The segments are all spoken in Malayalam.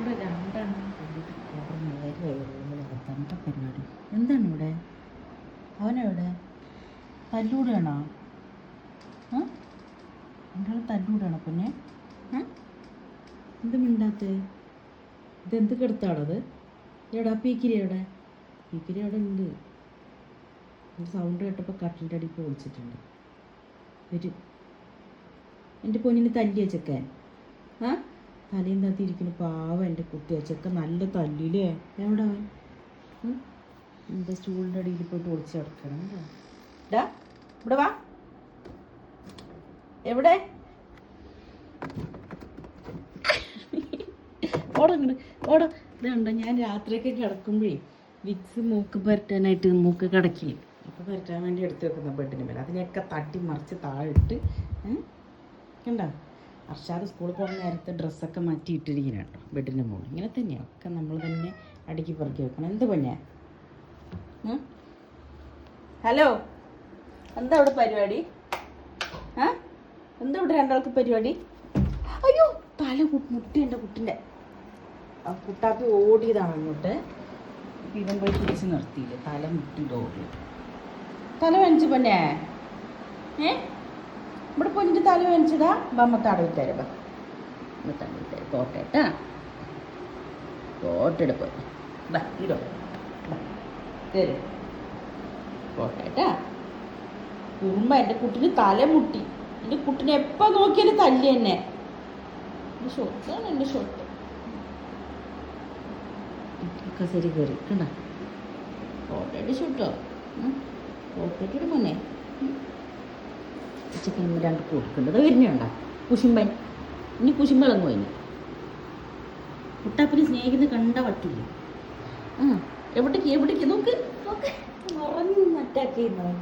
ഇവിടെ രണ്ടെണ്ണം കൂടിയിട്ട് കുറഞ്ഞു പരിപാടി. എന്താണ് ഇവിടെ? അവനെവിടെ? തല്ലൂടുകയാണോ ആ? രണ്ടാളും തല്ലൂടുകയാണോ പിന്നെ? എന്ത് മിണ്ടാത്തേ? ഇതെന്ത് കെടുത്താണത് എവിടാ പീക്കിരി എവിടെ പീക്കിരി അവിടെ ഉണ്ട്. സൗണ്ട് കേട്ടപ്പോൾ കട്ടിന്റെ അടിക്ക് വിളിച്ചിട്ടുണ്ട് വരും. എന്റെ പൊന്നിന് തല്ലിയ ചെക്കൻ ആ? തലയും താത്തിയിരിക്കുന്നു പാവം എന്റെ കുട്ടി. അച്ചക്ക നല്ല തല്ലില്ലേ? എവിടെ അവൻ? എന്റെ സ്റ്റൂളിന്റെ അടിയിൽ പോയിട്ട് ഒളിച്ച് കിടക്കണം? ഡാ ഇവിടെ വാ. എവിടെ? ഓടങ്ങട് ഓട. ഇതുണ്ടോ ഞാൻ രാത്രിയൊക്കെ കിടക്കുമ്പോഴേ വിക്സ് മൂക്ക് പരറ്റാനായിട്ട് മൂക്ക് കിടക്കില്ലേ? അപ്പോൾ പരറ്റാൻ വേണ്ടി എടുത്ത് വെക്കുന്ന ബെഡിന് മേലെ. അതിനെയൊക്കെ തട്ടി മറിച്ച് താഴിട്ട് കണ്ടോ? അർഷാദ് സ്കൂളിൽ പോകുന്ന നേരത്തെ ഡ്രസ്സൊക്കെ മാറ്റി ഇട്ടിരിക്കണം കേട്ടോ ബെഡിന്റെ മുകളിൽ ഇങ്ങനെ തന്നെയാണ് ഒക്കെ നമ്മൾ തന്നെ അടുക്കി പറക്കി വെക്കണം. എന്ത് പൊന്നെ ഹലോ? എന്താ ഇവിടെ പരിപാടി? ആ? എന്താ ഇവിടെ രണ്ടാൾക്ക് പരിപാടി? അയ്യോ തല മുട്ടി എന്റെ കുട്ടിന്റെ കുട്ടാപ്പി ഓടിയതാണ് അങ്ങോട്ട്. ഇവൻ പോയി തിരിച്ച് നിർത്തിയില്ല? തല മുട്ടി ഓടി. തല വനച്ചു പൊന്നെ ഏ? ഇവിടെ പൊന്നിന്റെ തല വേണിച്ചിടാ ബമ്മ തടവി ബാ തടവി തരും പോയി. ബാ ഇടോ. കയറി കോട്ടേട്ടാ കുറുമ്പ എന്റെ കുട്ടിന് തല മുട്ടി. എന്റെ കുട്ടിനെ എപ്പ നോക്കിയാലും തല്ലി തന്നെ എന്റെ ഷൊട്ടാണ് ഷോട്ട് ഷൊട്ട് കസേരി കയറി കണ്ട? ഫോട്ടോ ഷോട്ടോ ഫോട്ടോ മോനെ. ചിക്കൻ രണ്ട് കൊടുക്കേണ്ടത് വരുന്നുണ്ടോ കുശുമ്പൻ. ഇനി കുശുമ്പളങ്ങ് പോയിന്. കുട്ടാപ്പിനെ സ്നേഹിക്കുന്ന കണ്ട വട്ടില്ല ആ എവിടേക്ക് എവിടേക്ക്? നോക്ക്. നോക്ക്. നിറഞ്ഞു അറ്റാക്ക് ചെയ്യുന്നവൻ.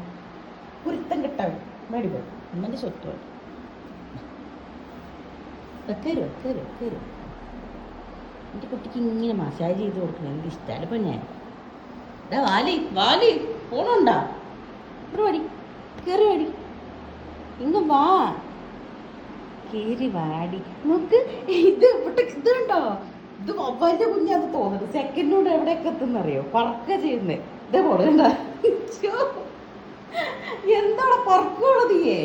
കുരുത്തം കിട്ടാൻ മേടി പോയി അമ്മന്റെ സ്വത്ത് കയറോ കയറോ കയറോ എന്റെ കുട്ടിക്ക് ഇങ്ങനെ മസാജ് ചെയ്ത് കൊടുക്കണം. എനിക്ക് ഇഷ്ടമല്ല പെണ്ണെ ഡാ വാലി വാലി. പോണുണ്ടാ. ഇവിടെ വാടി. കയറി വാടി. ഇങ്ങ് വാ. കേറി വാടി. നോക്ക് ഇത് ഇവിടെ ഇത് കണ്ടോ? ഇത് വലിയ കുഞ്ഞാന്ന് തോന്നുന്നത് സെക്കൻഡിനോട് എവിടെയൊക്കെ എത്തുന്നറിയോ? പറക്ക ചെയ്യുന്നത് ഇതേ പോലെ എന്താണോ പറക്കുള്ളത് ഏ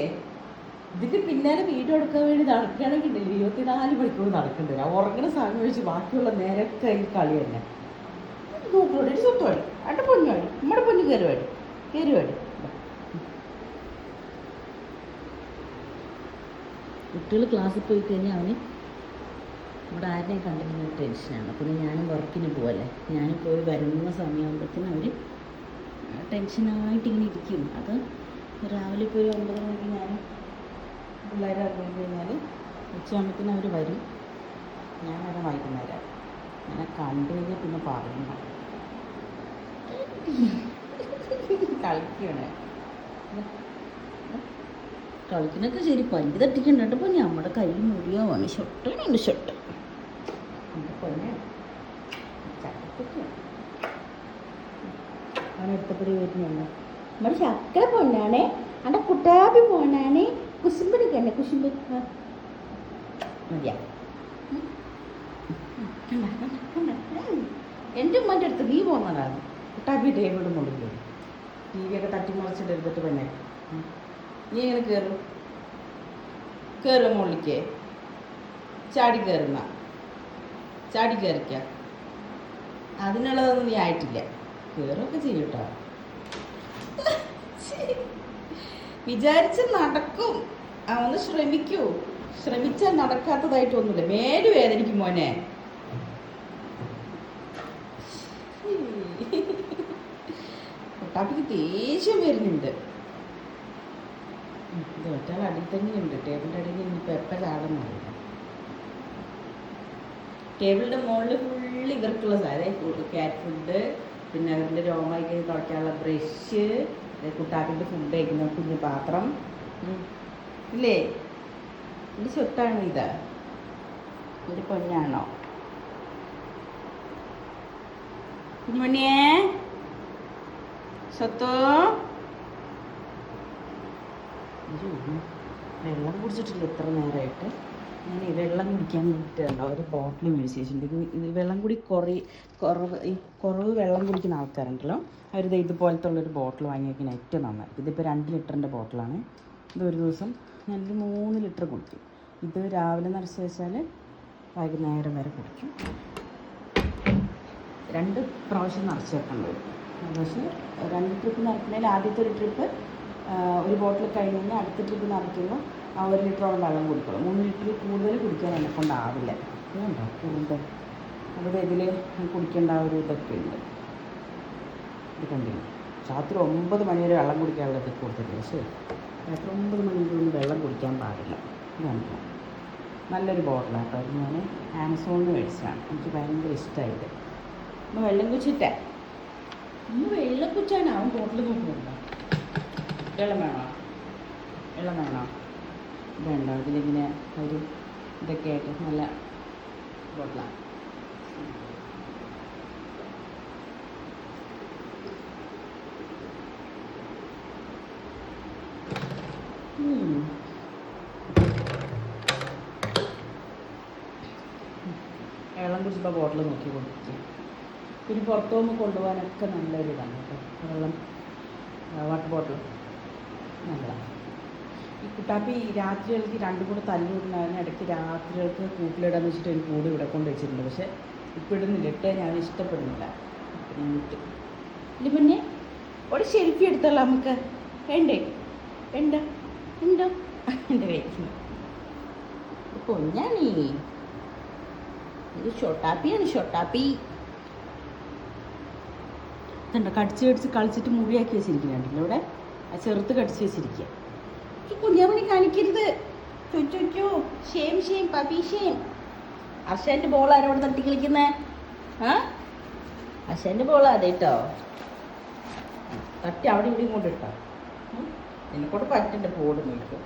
ഇതിന്റെ പിന്നാലെ വീഡിയോ എടുക്കാൻ വേണ്ടി നടക്കുകയാണെങ്കിൽ ഇരുപത്തിനാല് മണിക്കൂർ നടക്കണ്ടേ? ഉറങ്ങുന്ന സമയം വെച്ച് ബാക്കിയുള്ള നേരത്തെ ഈ കളി തന്നെ. നോക്കോടി സ്വത്തോടി അട്ട വഴി നമ്മുടെ പൊഞ്ഞ് കയറുവാടി കയറുവാടി കുട്ടികൾ ക്ലാസ്സിൽ പോയി കഴിഞ്ഞാൽ അവന് ഇവിടെ ആരെയും കണ്ടിരുന്ന ടെൻഷനാണ് പിന്നെ ഞാനും വർക്കിന് പോവല്ലേ. ഞാനും പോയി വരുന്ന സമയമാകുമ്പോഴത്തേനും അവർ ടെൻഷനായിട്ട് ഇങ്ങനെ ഇരിക്കും. അത് രാവിലെ പോയി ഒമ്പത് മണിക്ക് ഞാൻ പിള്ളേരെ പോയി കഴിഞ്ഞാൽ ഉച്ചയാകുമ്പോഴത്തേനും അവർ വരും. ഞാൻ വരെ വൈകുന്നേരം അങ്ങനെ കണ്ടു കഴിഞ്ഞാൽ പിന്നെ പറയണ്ട കളിക്കണേ. കളിക്കുന്നൊക്കെ ശരി പല്ല് തട്ടിക്കണ്ടിട്ട്. കേട്ടപ്പോൾ നമ്മുടെ കൈ മുറിയാവാണ് ഷൊട്ടാണ് എന്റെ ഷൊട്ട്. അടുത്തപ്പടി വരുന്നുണ്ട് നമ്മുടെ ചക്ക പൊണ്ണാണേ അവിടെ കുട്ടാപ്പി പോണാണേ കുശുമ്പടിക്കണ്ടേ കുശുമ്പ? എന്റെ. എന്റെ ഉമ്മന്റെ അടുത്ത് നീ പോകുന്നതാണ് കുട്ടാപ്പി ടേബിളും കൊണ്ടുപോയി പോയി ടി വി ഒക്കെ തട്ടി മറിച്ചിട്ട് എടുത്തിട്ട് പിന്നെ. നീ എങ്ങനെ കയറും കയറുക മുകളിലേക്ക്. ചാടി കയറുന്ന ചാടി കയറിക്ക അതിനുള്ളതൊന്നും നീ ആയിട്ടില്ല. കയറൊക്കെ ചെയ്യട്ടോ. വിചാരിച്ച് നടക്കും. അവന്ന് ശ്രമിക്കൂ. ശ്രമിച്ചാൽ നടക്കാത്തതായിട്ടൊന്നുമില്ല മേൽ വേദനിക്കും മോനെ. കുട്ടാപ്പിക്ക് ദേഷ്യം വരുന്നുണ്ട്. ഇത് ഒറ്റാൾ അടിയിൽ തന്നെയുണ്ട്. ടേബിളിന്റെ അടിയിൽ ഇനിയിപ്പോൾ എപ്പോൾ ചാടുന്നറിയില്ല ടേബിളിന്റെ മുകളിൽ ഫുള്ള് ഇവർക്കുള്ള സാധനം. ക്യാറ്റ് ഫുഡ് പിന്നെ അവരുടെ രോമായി തുടയ്ക്കാനുള്ള ബ്രഷ് കുട്ടാക്കിന്റെ ഫുഡ് കഴിക്കുന്ന കുഞ്ഞു പാത്രം. ഇല്ലേ? ഇത് സ്വത്താണ് ഇത്. ഒരു പൊന്നാണോ? കുഞ്ഞുമണിയേ സ്വത്തോ? ഒരു വെള്ളം കുടിച്ചിട്ടില്ല ഇത്ര നേരമായിട്ട് ഞാൻ ഈ വെള്ളം കുടിക്കാൻ വേണ്ടിയിട്ടുണ്ടോ ഒരു ബോട്ടിൽ മേടിച്ച് ഇത് വെള്ളം കൂടി കുറേ കുറവ് ഈ കുറവ് വെള്ളം കുടിക്കുന്ന ആൾക്കാരുണ്ടല്ലോ. അവരിത് ഇതുപോലത്തെ ഉള്ളൊരു ബോട്ടിൽ വാങ്ങി വയ്ക്കുന്ന ഏറ്റവും നന്നായി. ഇതിപ്പോൾ രണ്ട് ലിറ്ററിന്റെ ബോട്ടിലാണ് ഇത് ഒരു ദിവസം ഞാനൊരു മൂന്ന് ലിറ്റർ കുടിക്കും. ഇത് രാവിലെ നിറച്ച് വെച്ചാൽ വൈകുന്നേരം വരെ കുടിക്കും. രണ്ട് പ്രാവശ്യം നിറച്ച് വെക്കേണ്ടി വരും. പക്ഷേ രണ്ട് ട്രിപ്പ് നിറക്കുന്നതിൽ ആദ്യത്തെ ഒരു ട്രിപ്പ് ഒരു ബോട്ടിൽ കഴിഞ്ഞ് കഴിഞ്ഞാൽ അടുത്ത ട്രിപ്പ് നിറയ്ക്കുമ്പോൾ ആ ഒരു ലിറ്ററോളം വെള്ളം കുടിക്കണം. മൂന്ന് ലിറ്റർ കൂടുതൽ കുടിക്കാൻ എന്നെ കൊണ്ടാവില്ല അതുകൊണ്ടോ കൂടുതൽ? അവിടെ ഇതിൽ കുടിക്കേണ്ട ഒരു ഇതൊക്കെ ഉണ്ട്. ഇത് കണ്ടില്ല? രാത്രി ഒമ്പത് മണി വരെ വെള്ളം കുടിക്കാനുള്ള ഇത് കൊടുത്തിട്ടില്ല ശരി. രാത്രി ഒമ്പത് മണിക്കൊന്നും വെള്ളം കുടിക്കാൻ പാടില്ല. ഇതാണ് നല്ലൊരു ബോട്ടിലാണ് കേട്ടോ ഞാൻ ആമസോണിൽ മേടിച്ചതാണ്. എനിക്ക് ഭയങ്കര ഇഷ്ടമായത് ഒന്ന് വെള്ളം കുച്ചിട്ടേ ഒന്ന് വെള്ളം കുച്ചാണ് അവൻ ബോട്ടിൽ നോക്കുന്നുണ്ടോ വെള്ളം വേണോ? വെള്ളം വേണോ? ഇതുണ്ടോ ഇതിലിങ്ങനെ ഒരു ഇതൊക്കെ ആയിട്ട് നല്ല ബോട്ടിലാണ്. വെള്ളം കുടിച്ചപ്പോൾ ബോട്ടിൽ നോക്കി കൊടുക്കുക പിന്നെ പുറത്തു നിന്ന് കൊണ്ടുപോകാനൊക്കെ നല്ലൊരു ഇതാണ് കേട്ടോ. വെള്ളം വാട്ടർ ബോട്ടിൽ നല്ലതാണ്. ഈ കുട്ടാപ്പി രാത്രികൾക്ക് രണ്ടും കൂടെ തല്ലുകൊണ്ടായിരുന്നു ഇടയ്ക്ക് രാത്രികൾക്ക് കൂട്ടിലിടാന്ന് വെച്ചിട്ട് ഒരു കൂട് ഇവിടെ കൊണ്ട് വെച്ചിട്ടുണ്ട്. പക്ഷേ ഇപ്പോൾ ഇടുന്നില്ല. ഇട്ട് ഞാൻ ഇഷ്ടപ്പെടുന്നില്ല. പിന്നെ ഒരു സെൽഫി എടുത്തോളാം നമുക്ക്. വേണ്ടേ? വേണ്ട? ഉണ്ടോ? എന്റെ വേക്കുന്ന പൊന്നാണീ. ഇത് ഷൊട്ടാപ്പിയാണ് ഷൊട്ടാപ്പി. ഇതുണ്ട് കടിച്ച് കടിച്ച് കളിച്ചിട്ട് മുറിയാക്കി വെച്ചിരിക്കുന്നുണ്ടല്ലോ ഇവിടെ? ചെറുത്ത് കടിച്ച് വെച്ചിരിക്കുക ഈ കാണിക്കരുത്. ചൊച്ചോ ഷേം ഷേം പപ്പി ഷേം. അർഷന്റെ ബോൾ ആരോട് തട്ടി കളിക്കുന്നേ? അർഷന്റെ ബോൾ അതെ കേട്ടോ? തട്ടി അവിടെ ഇവിടെ കൊണ്ട് ഇട്ടോ. എന്നെ കൂടെ പറ്റണ്ട ബോർഡ് നിൽക്കും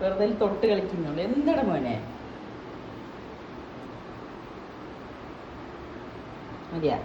വെറുതെ തൊട്ട് കളിക്കുന്നുള്ളൂ. എന്താണ് മോനെ? മതിയാ?